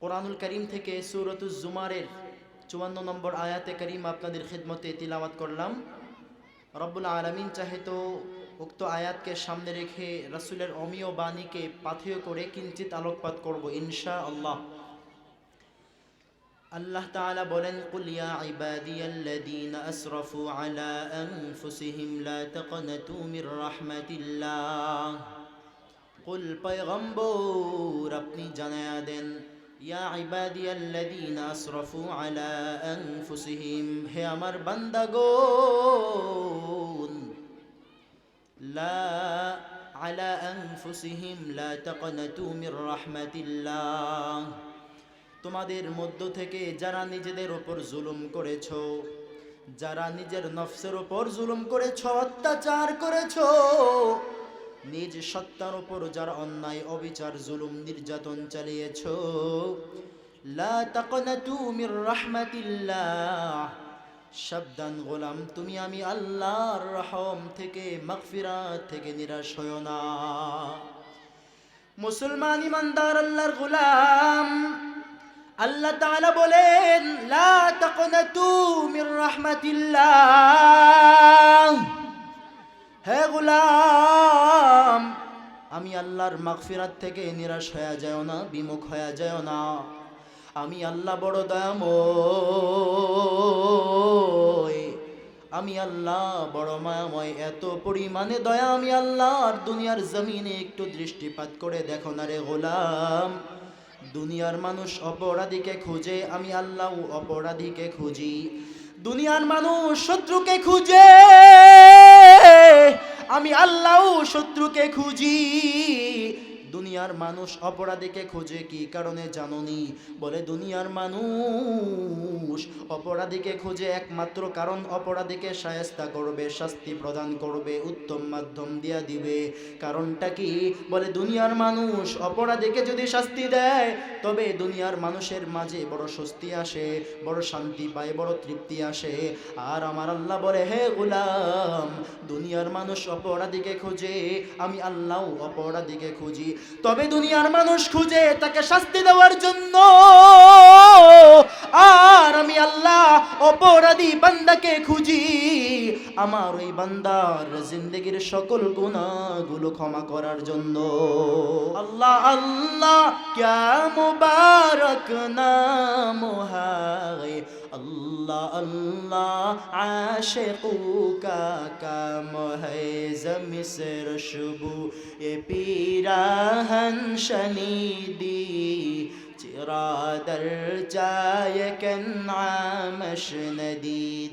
কোরআনুল করিম থেকে সুরতুল জুমারের চুয়ান্ন নম্বর আয়াতে করিম আপনাদের খিদমতে তিলাওয়াত করলাম। রব্বুল আলমিন চাহে তো উক্ত আয়াতকে সামনে রেখে রাসুলের অমীয় বাণীকে পাথেয় করে কিঞ্চিত আলোকপাত করব ইনশা আল্লাহ আল্লাহ তাআলা বলেন, কুল আলা আপনি জানায়া দেন ইয়া ইবাদিয়াল্লাযীনা আসরাফু আলা আনফুসিহিম, হে আমার বান্দাগণ, লা আলা আনফুসিহিম, লা তাকনাতু মির রাহমাতিল্লাহ। তোমাদের মধ্য থেকে যারা নিজেদের ওপর জুলুম করেছ, যারা নিজের নফসের ওপর জুলুম করেছ, অত্যাচার করেছ নিজ সত্তার ওপর যারা অন্যায়, অবিচার, জুলুম, নির্যাতন চালিয়েছ। সাবধান গোলাম, তুমি আমি আল্লাহর রহম থেকে, মাগফিরাত থেকে নিরাশ হও না। মুসলমান ইমানদার আল্লাহর গোলাম। আল্লাহ তাআলা বলেন, লা তাকনাতু মির রাহমাতিল্লাহ। আল্লাহর মাগফিরাত থেকে নিরাশ হয়ে যায় না, বিমুখ হয়ে যায় না। আমি আল্লাহ বড় দয়াময়। আমি আল্লাহ বড় মায়াময়। এত পরিমাণে দয়া আমি আল্লাহ, আর দুনিয়ার জমিনে একটু দৃষ্টিপাত করে দেখো না রে গোলাম। দুনিয়ার মানুষ অপরাধীকে খুঁজে, আমি আল্লাহ অপরাধীকে খুঁজি। দুনিয়ার মানুষ শত্রুকে খুঁজে, আমি আল্লাহ শত্রুকে খুঁজি। দুনিয়ার মানুষ অপরাধীকে খোঁজে কি কারণে জাননি? বলে, দুনিয়ার মানুষ অপরাধীকে খুঁজে একমাত্র কারণ অপরাধীকে সায়স্তা করবে, শাস্তি প্রদান করবে, উত্তম মাধ্যম দিয়া দিবে। কারণটা কি? বলে, দুনিয়ার মানুষ অপরাধীকে যদি শাস্তি দেয়, তবে দুনিয়ার মানুষের মাঝে বড় স্বস্তি আসে, বড় শান্তি পায়, বড় তৃপ্তি আসে। আর আমার আল্লাহ বলে, হে গুলাম, দুনিয়ার মানুষ অপরাধীকে খোঁজে, আমি আল্লাহ অপরাধীকে খুঁজি। তবে দুনিয়ার মানুষ খুঁজে তাকে শাস্তি দেওয়ার জন্য। আর আমি আল্লাহ অপরাধী বান্দাকে খুঁজি। আমার ওই বান্দার জিন্দগির সকল গুণাগুলো ক্ষমা করার জন্য। আল্লাহ আল্লাহ, ক্যা মুবারক নাম হায় अल्लाह अल्लाह आशिकों का काम है जमी से रशबू ये पीराहन शनीदी चिरा दर जाय कन आमश नदीदी